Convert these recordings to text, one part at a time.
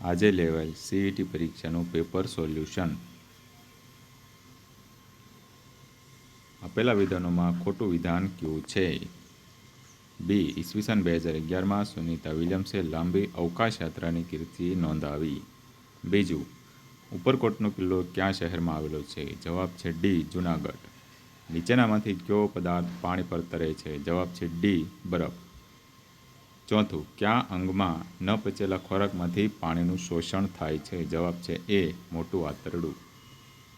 આજે લેવાયેલ સીઈટી પરીક્ષાનું પેપર સોલ્યુશન આપેલા વિધાનોમાં ખોટું વિધાન કયું છે? બી ઈસવીસન બે હજાર અગિયારમાં સુનીતા વિલિયમ્સે લાંબી અવકાશ યાત્રાની કીર્તિ નોંધાવી. બીજું, ઉપરકોટનો કિલ્લો ક્યાં શહેરમાં આવેલો છે? જવાબ છે ડી જુનાગઢ. નીચેનામાંથી કયો પદાર્થ પાણી પર તરે છે? જવાબ છે ડી બરફ. ચોથું, કયા અંગમાં ન પચેલા ખોરાકમાંથી પાણીનું શોષણ થાય છે? જવાબ છે એ મોટું આંતરડું.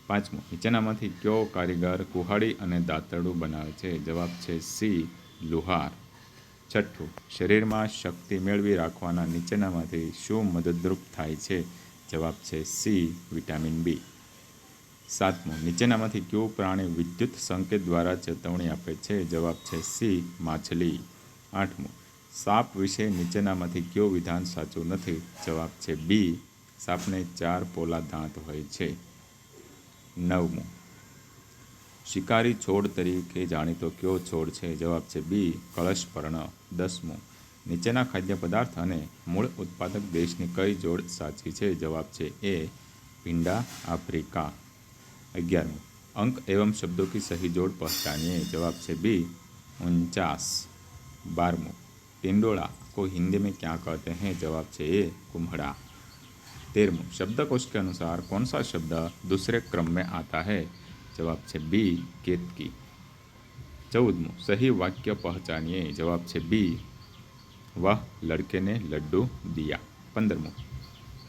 પાંચમું નીચેનામાંથી કયો કારીગર કુહાડી અને દાંતરડું બનાવે છે? જવાબ છે સી, લુહાર. છઠ્ઠું, શરીરમાં શક્તિ મેળવી રાખવાના નીચેનામાંથી શું મદદરૂપ થાય છે? જવાબ છે સી, વિટામિન બી. સાતમું, નીચેનામાંથી કયું પ્રાણી વિદ્યુત સંકેત દ્વારા ચેતવણી આપે છે? જવાબ છે સી, માછલી. આઠમું સાપ વિશે નીચેનામાંથી કયો વિધાન સાચું નથી? જવાબ છે બી, સાપને ચાર પોલા દાંત હોય છે. નવમું. શિકારી છોડ તરીકે જાણીતો કયો છોડ છે? જવાબ છે બી કળશપર્ણ દસમું. નીચેના ખાદ્ય પદાર્થ અને મૂળ ઉત્પાદક દેશની કઈ જોડ સાચી છે? જવાબ છે એ, ભીંડા, આફ્રિકા. અગિયારમું. અંક એવમ શબ્દો કી સહી જોડ પહચાનીએ જવાબ છે બી, ઉનચાસ. બારમું. पेंडोड़ा को हिंदी में क्या कहते हैं? जवाब चाहिए कुम्हड़ा। तेरमो शब्दकोश के अनुसार कौन सा शब्द दूसरे क्रम में आता है? जवाब छे बी, केतकी। चौदम सही वाक्य पहचानिए। जवाब छे बी, वह लड़के ने लड्डू दिया। पंद्रमो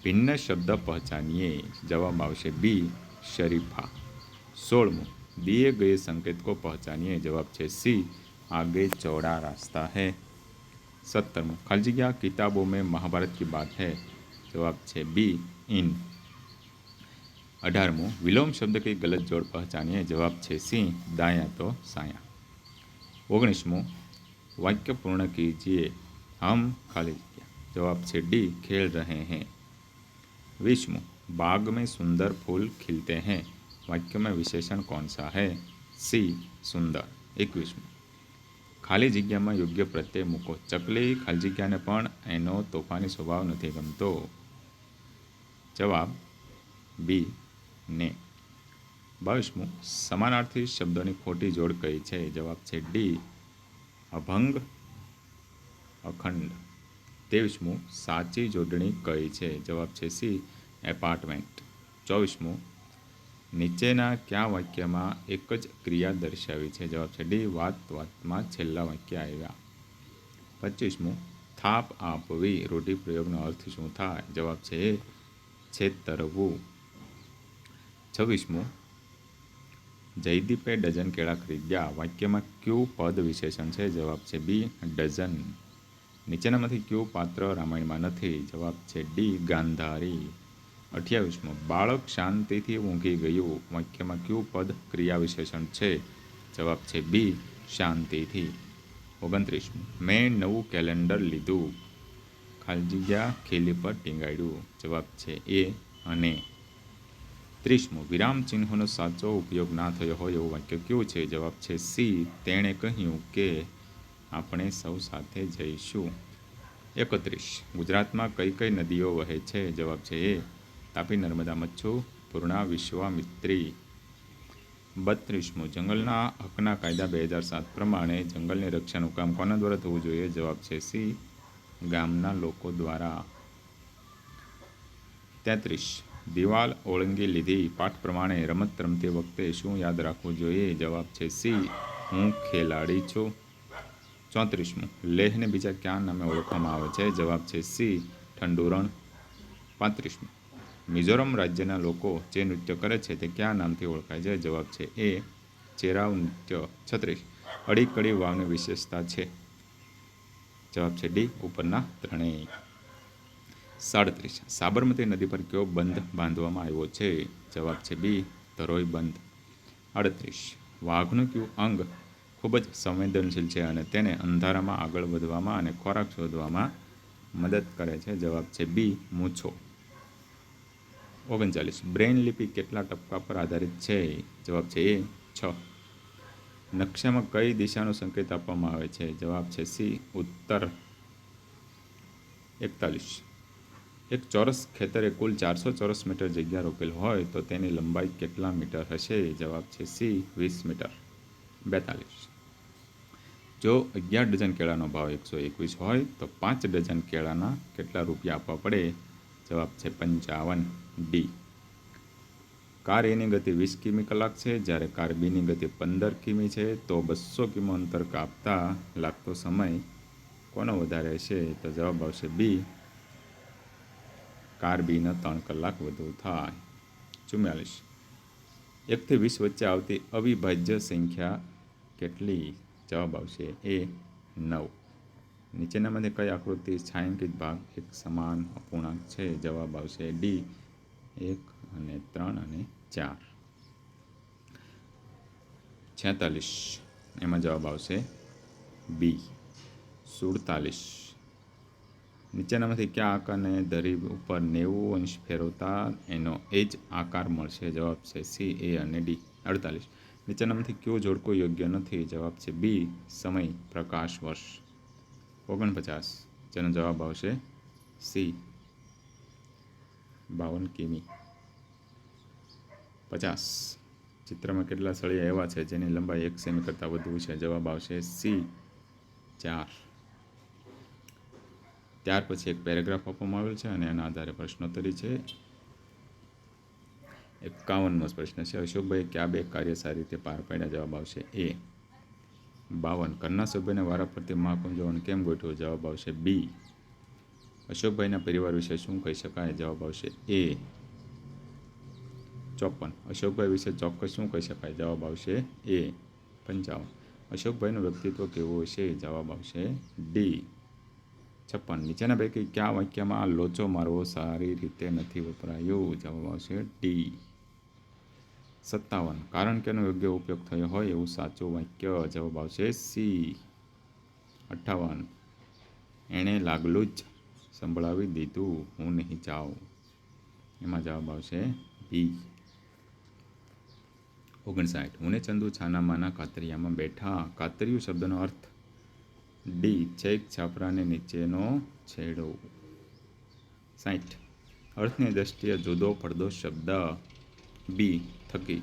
भिन्न शब्द पहचानिए। जवाब आवश्य बी, शरीफा। सोलमो दिए गए संकेत को पहचानिए। जवाब छे सी, आगे चौड़ा रास्ता है। सत्तरमूँ खाली जगह किताबों में महाभारत की बात है जवाब છે बी इन અઢારમું વિલોમ શબ્દ की गलत जोड़ पहचानिए जवाब છે સી દાયા તો સાયા ઓગણીસમું वाक्य पूर्ण कीजिए हम खाली जगह जवाब છે डी खेल रहे हैं विष्णु बाग में सुंदर फूल खिलते हैं वाक्य में विशेषण कौन सा है सी સુંદર એકવીસમું ખાલી જગ્યામાં યોગ્ય પ્રત્યય મૂકો. ચકલી ખાલી જગ્યાને પણ એનો તોફાની સ્વભાવ નથી ગમતો. જવાબ બી ને. બાવીસમું, સમાનાર્થી શબ્દોની ખોટી જોડ કઈ છે? જવાબ છે ડી, અભંગ, અખંડ. ત્રેવીસમું, સાચી જોડણી કઈ છે? જવાબ છે સી, એપાર્ટમેન્ટ. ચોવીસમું નીચેના કયા વાક્યમાં એક જ ક્રિયા દર્શાવી છે? જવાબ છે ડી, વાત વાતમાં છેલ્લા વાક્ય આવ્યા. પચીસમું, થાપ આપવી. રૂઢિપ્રયોગનો અર્થ શું થાય? જવાબ છે છેતરવું. છવ્વીસમું, જયદીપે ડઝન કેળા ખરીદ્યા. વાક્યમાં કયું પદ વિશેષણ છે? જવાબ છે બી, ડઝન. નીચેનામાંથી કયું પાત્ર રામાયણમાં નથી? જવાબ છે ડી, ગાંધારી. અઠ્યાવીસમો. બાળક શાંતિથી ઊંઘી ગયું. વાક્યમાં કયું પદ ક્રિયા વિશેષણ છે? જવાબ છે બી, શાંતિથી. ઓગણત્રીસમું. મેં નવું કેલેન્ડર લીધું. ખાલી જગ્યા ખીલી પર ટીંગાડ્યું. જવાબ છે એ અને. ત્રીસમું. વિરામ ચિહ્નોનો સાચો ઉપયોગ ના થયો હોય એવું વાક્ય કયું છે? જવાબ છે સી. તેણે કહ્યું કે આપણે સૌ સાથે જઈશું. એકત્રીસ. ગુજરાતમાં કઈ કઈ નદીઓ વહે છે? જવાબ છે એ. તાપી નર્મદા મચ્છુ, પૂર્ણા વિશ્વામિત્રી બત્રીસમું, જંગલના હકના કાયદા બે હજાર સાત પ્રમાણે જંગલની રક્ષાનું કામ કોના દ્વારા થવું જોઈએ? જવાબ છે સી, ગામના લોકો દ્વારા. તેત્રીસ, દિવાલ ઓળંગી લીધી. પાઠ પ્રમાણે રમત રમતી વખતે શું યાદ રાખવું જોઈએ? જવાબ છે સી, હું ખેલાડી છું. ચોત્રીસમું, લેહને બીજા ક્યાં નામે ઓળખવામાં આવે છે? જવાબ છે સી, ઠંડુરણ. પાંત્રીસમું મિઝોરમ રાજ્યના લોકો જે નૃત્ય કરે છે તે કયા નામથી ઓળખાય છે? જવાબ છે એ ચેરાવ નૃત્ય. છત્રીસ. અડી કડી વાવની વિશેષતા છે. જવાબ છે ડી, ઉપરના ત્રણેય. સાડત્રીસ. સાબરમતી નદી પર કયો બંધ બાંધવામાં આવ્યો છે? જવાબ છે બી, ધરોઈ બંધ. આડત્રીસ. વાઘનું કયું અંગ ખૂબ જ સંવેદનશીલ છે અને તેને અંધારામાં આગળ વધવામાં અને ખોરાક શોધવામાં મદદ કરે છે? જવાબ છે બી, મૂછો. ઓગણચાલીસ. બ્રેઇન લિપિ કેટલા ટપકા પર આધારિત છે? જવાબ છે એ, છ. નકશામાં કઈ દિશાનો સંકેત આપવામાં આવે છે? જવાબ છે સી, ઉત્તર. એકતાલીસ. એક ચોરસ ખેતરે કુલ ચારસો ચોરસ મીટર જગ્યા રોપેલ હોય તો તેની લંબાઈ કેટલા મીટર હશે? જવાબ છે સી, વીસ મીટર. બેતાલીસ. જો અગિયાર ડઝન કેળાનો ભાવ એકસો એકવીસ હોય તો પાંચ ડઝન કેળાના કેટલા રૂપિયા આપવા પડે? જવાબ છે પંચાવન ડી. કાર એની ગતિ વીસ કિમી કલાક છે. જ્યારે કાર બીની ગતિ પંદર કિમી છે, તો બસો કિમી અંતર કાપતા લાગતો સમય કોનો વધારે હશે? તો જવાબ આવશે બી. કાર બીના ત્રણ કલાક વધુ થાય. ચુમ્માલીસ એકથી વીસ વચ્ચે આવતી અવિભાજ્ય સંખ્યા કેટલી? જવાબ આવશે એ નવ. નીચેનામાંથી કઈ આકૃતિ છાંયાંકિત ભાગ એક સમાન અપૂર્ણાંક છે? જવાબ આવશે ડી એક અને ત્રણ અને ચાર. છેતાલીસ. એમાં જવાબ આવશે બી સુડતાલીસ. નીચેનામાંથી કયા આકારને ધરી ઉપર નેવું અંશ ફેરવતા એનો એ જ આકાર મળશે? જવાબ છે સી એ અને ડી અડતાલીસ. નીચેનામાંથી કયો જોડકો યોગ્ય નથી? જવાબ છે બી સમય, પ્રકાશ, વર્ષ. ઓગણપચાસ જેનો જવાબ આવશે સી. બાવન કિમી. પચાસ. ચિત્રમાં કેટલા સળિયા એવા છે જેની લંબાઈ એક સેમી કરતાં વધુ છે? જવાબ આવશે સી. ચાર. ત્યાર પછી એક પેરેગ્રાફ આપવામાં આવેલ છે અને એના આધારે પ્રશ્નોત્તરી છે. એકાવનમો પ્રશ્ન છે. અશોકભાઈ, કયા બે કાર્ય સારી રીતે પાર પાડ્યા? જવાબ આવશે એ. બાવન. ઘરના સભ્યને વારાફરતી મહાકુંભ જવાનું કેમ ગોઠવો જવાબ આવશે બી. અશોકભાઈના પરિવાર વિશે શું કહી શકાય? જવાબ આવશે એ. ચોપન. અશોકભાઈ વિશે ચોક્કસ શું કહી શકાય? જવાબ આવશે એ. પંચાવન. અશોકભાઈનું વ્યક્તિત્વ કેવું હશે? જવાબ આવશે ડી. છપ્પન. નીચેના પૈકી કયા વાક્યમાં લોચો મારવો સારી રીતે નથી વપરાયો? જવાબ આવશે ડી. સત્તાવન. કારણ કે એનો યોગ્ય ઉપયોગ થયો હોય એવું સાચું વાક્ય જવાબ આવશે સી. અઠ્ઠાવન એણે લાગલું જ સંભળાવી દીધું, હું નહીં જાઉં. એમાં જવાબ આવશે બી. ઓગણસાઠ. હું ચંદુ છાનામાના કાતરિયામાં બેઠા. કાતરિયું શબ્દનો અર્થ ડી, છેક છાપરાને નીચેનો છેડો. સાઠ. અર્થની દ્રષ્ટિએ જુદો પડદો શબ્દ બી. થકી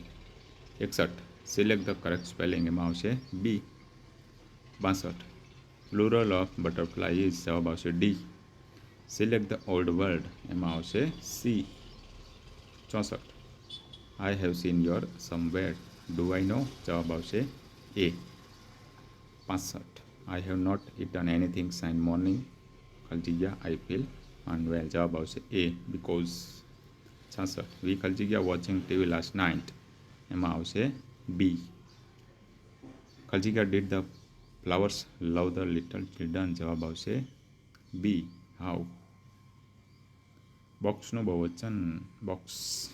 એકસઠ. સિલેક્ટ ધ કરેક્ટ સ્પેલિંગ એમાં આવશે બી બાસઠ. પ્લુરલ ઓફ બટરફ્લાય ઇઝ જવાબ આવશે D select the old world એમાં આવશે સી ચોસઠ. I have seen your somewhere do I know જવાબ આવશે એ પાસઠ. I have not eaten anything since morning ખાલી જગ્યા આઈ ફીલ અનવેલ જવાબ આવશે એ બિકોઝ છાસઠ વી ખાલી જગ્યા વોચિંગ ટીવી લાસ્ટ નાઇટ એમાં આવશે બી ખાલી did the flowers love the little children જવાબ આવશે બી હાઉ બોક્સનું બહુવચન બોક્સ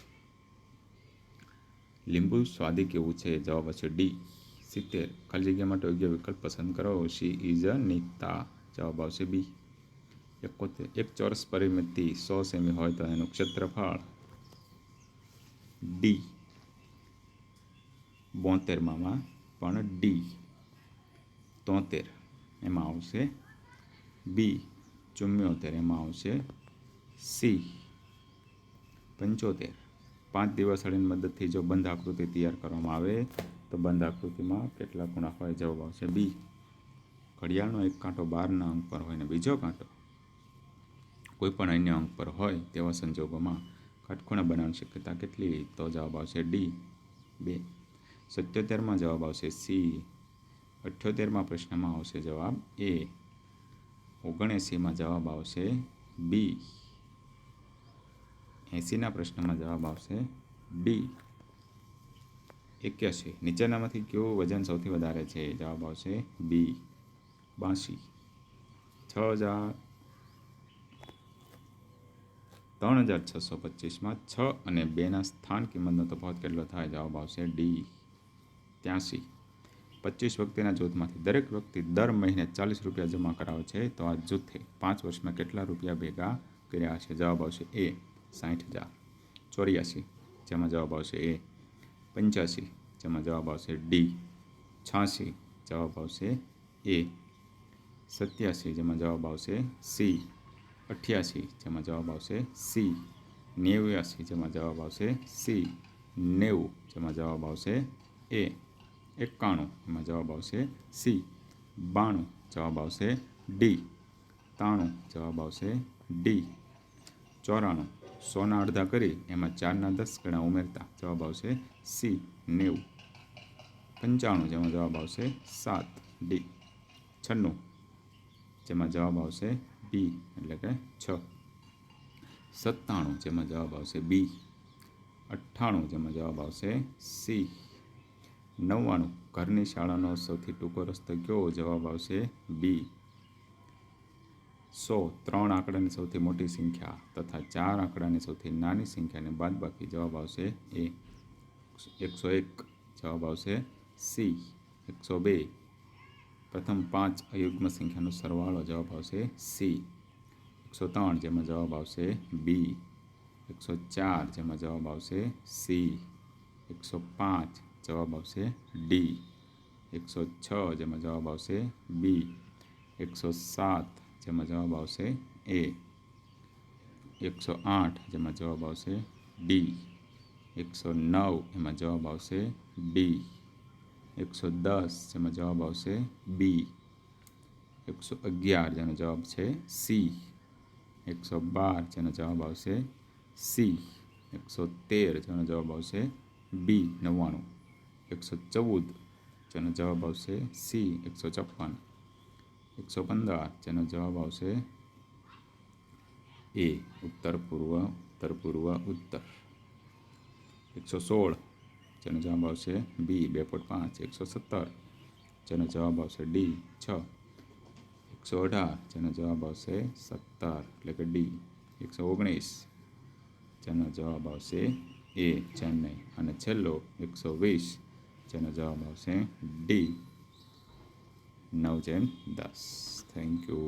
લીંબુ સ્વાદી કેવું છે? જવાબ આવશે ડી સિત્તેર. ખાલી માટે યોગ્ય વિકલ્પ પસંદ કરો. શી ઇઝ અ નીતા જવાબ આવશે બી એકોતેર. એક ચોરસ પરિમિતિ. સો સેમી હોય તો એનું ક્ષેત્રફળ. ડી. બોતેરમાં પણ ડી. તોતેર એમાં આવશે બી. ચુમ્યોતેર એમાં આવશે સી. પંચોતેર. પાંચ દિવસ અડીની મદદથી જો બંધ આકૃતિ તૈયાર કરવામાં આવે, તો બંધ આકૃતિમાં કેટલા ખૂણા હોય જવાબ આવશે? બી. ઘડિયાળનો એક કાંટો બારના અંક પર હોય ને બીજો કાંટો, કોઈ પણ અન્ય અંક પર હોય તેવા સંજોગોમાં કાટખૂણા બનાવવાની શક્યતા કેટલી તો જવાબ આવશે ડી. બે. સત્યોતેરમાં જવાબ આવશે સી. અઠ્યોતેરમાં પ્રશ્નમાં આવશે જવાબ એ. ઓગણએંસીમાં જવાબ આવશે બી. એંસીના પ્રશ્નમાં જવાબ આવશે ડી. એક્યાસી. નીચેનામાંથી કયું વજન સૌથી વધારે છે? જવાબ આવશે બી. બાંસી. છ હજાર ત્રણ હજાર છસો પચીસમાં છ અને બેના સ્થાન કિંમતનો તફાવત કેટલો થાય? જવાબ આવશે ડી ત્યાંસી. પચીસ વ્યક્તિના જૂથમાંથી દરેક વ્યક્તિ દર મહિને ચાલીસ રૂપિયા જમા કરાવે છે, તો આ જૂથે પાંચ વર્ષમાં કેટલા રૂપિયા ભેગા કર્યા છે જવાબ આવશે એ સાઠ હજાર. ચોર્યાસી, જેમાં જવાબ આવશે એ પંચ્યાસી, જેમાં જવાબ આવશે ડી છ્યાસી, જવાબ આવશે એ સત્યાસી, જેમાં જવાબ આવશે સી અઠ્યાસી જેમાં જવાબ આવશે સી નેવ્યાસી જેમાં જવાબ આવશે સી નેવું જેમાં જવાબ આવશે એ એકાણું એમાં જવાબ આવશે સી બાણું જવાબ આવશે ડી ત્રાણું જવાબ આવશે ડી ચોરાણું સોના અડધા કરી એમાં ચારના દસ ગણા ઉમેરતા જવાબ આવશે સી નેવું પંચાણું જેમાં જવાબ આવશે સાત ડી છન્નું જેમાં જવાબ આવશે બી એટલે કે છ. સત્તાણું જેમાં જવાબ આવશે બી. અઠ્ઠાણું જેમાં જવાબ આવશે સી. નવ્વાણું ઘરની શાળાનો સૌથી ટૂંકો રસ્તો કયો? જવાબ આવશે બી. સો ત્રણ આંકડાની સૌથી મોટી સંખ્યા તથા ચાર આંકડાની સૌથી નાની સંખ્યાને બાદબાકી જવાબ આવશે એ. એકસો એક જવાબ આવશે સી. એકસો બે પ્રથમ પાંચ અયુગ્મ સંખ્યાનો સરવાળો જવાબ આવશે સી એકસો ત્રણ જેમાં જવાબ આવશે બી એકસો ચાર જેમાં જવાબ આવશે સી એકસો પાંચ જવાબ આવશે ડી એકસો છ જેમાં જવાબ આવશે બી એકસો સાત જેમાં જવાબ આવશે એ એકસો આઠ જેમાં જવાબ આવશે ડી એકસો નવ એમાં જવાબ આવશે ડી એકસો દસ જેમાં જવાબ આવશે બી એકસો અગિયાર જેનો જવાબ છે સી એકસો બાર જેનો જવાબ આવશે સી એકસો તેર જેનો જવાબ આવશે બી નવ્વાણું એકસો ચૌદ જેનો જવાબ આવશે સી એકસો છપ્પન એકસો પંદર જેનો જવાબ આવશે એ ઉત્તર પૂર્વ ઉત્તર પૂર્વ ઉત્તર એકસો સોળ જેનો જવાબ આવશે બી બે પોઈન્ટ પાંચ એકસો સત્તર જેનો જવાબ આવશે ડી છ એકસો અઢાર જેનો જવાબ આવશે સત્તર એટલે કે ડી એકસો ઓગણીસ જેનો જવાબ આવશે એ ચેન્નઈ અને છેલ્લો એકસો વીસ। જેનો જવાબ આવશે ડી નવ જેમ દસ થેન્ક યુ